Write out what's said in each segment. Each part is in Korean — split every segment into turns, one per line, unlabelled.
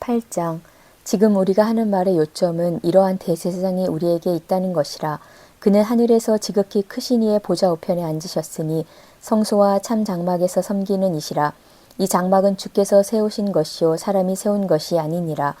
8장. 지금 우리가 하는 말의 요점은 이러한 대제사장이 우리에게 있다는 것이라 그는 하늘에서 지극히 크신 이의 보좌 우편에 앉으셨으니 성소와 참 장막에서 섬기는 이시라. 이 장막은 주께서 세우신 것이요 사람이 세운 것이 아니니라.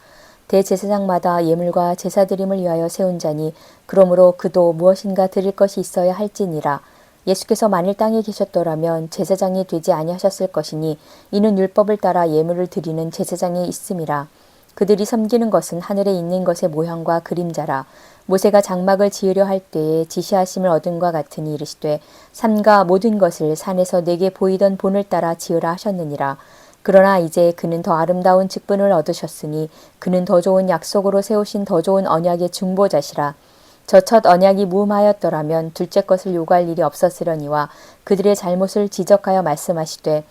대제사장마다 예물과 제사드림을 위하여 세운 자니 그러므로 그도 무엇인가 드릴 것이 있어야 할지니라 예수께서 만일 땅에 계셨더라면 제사장이 되지 아니하셨을 것이니 이는 율법을 따라 예물을 드리는 제사장이 있음이라. 그들이 섬기는 것은 하늘에 있는 것의 모형과 그림자라. 모세가 장막을 지으려 할 때에 지시하심을 얻은과 같으니 이르시되 산과 모든 것을 산에서 내게 보이던 본을 따라 지으라 하셨느니라. 그러나 이제 그는 더 아름다운 직분을 얻으셨으니 그는 더 좋은 약속으로 세우신 더 좋은 언약의 중보자시라 저 첫 언약이 무음하였더라면 둘째 것을 요구할 일이 없었으려니와 그들의 잘못을 지적하여 말씀하시되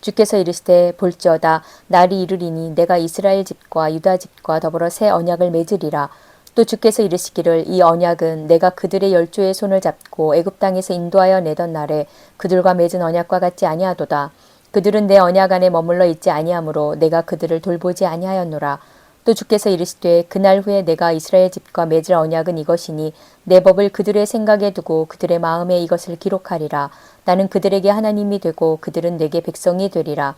주께서 이르시되 볼지어다 날이 이르리니 내가 이스라엘 집과 유다 집과 더불어 새 언약을 맺으리라. 또 주께서 이르시기를 이 언약은 내가 그들의 열조의 손을 잡고 애굽 땅에서 인도하여 내던 날에 그들과 맺은 언약과 같지 아니하도다. 그들은 내 언약 안에 머물러 있지 아니하므로 내가 그들을 돌보지 아니하였노라 또 주께서 이르시되 그날 후에 내가 이스라엘 집과 맺을 언약은 이것이니 내 법을 그들의 생각에 두고 그들의 마음에 이것을 기록하리라. 나는 그들에게 하나님이 되고 그들은 내게 백성이 되리라.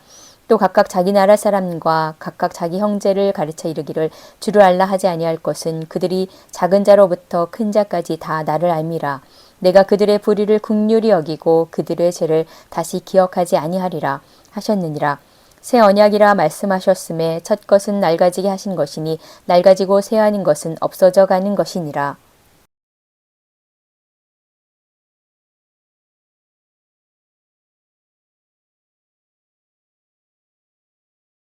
또 각각 자기 나라 사람과 각각 자기 형제를 가르쳐 이르기를 주를 알라 하지 아니할 것은 그들이 작은 자로부터 큰 자까지 다 나를 알미라. 내가 그들의 불의를 국률이 여기고 그들의 죄를 다시 기억하지 아니하리라 하셨느니라 새 언약이라 말씀하셨음에 첫 것은 낡아지게 하신 것이니 낡아지고 새하는 것은 없어져 가는 것이니라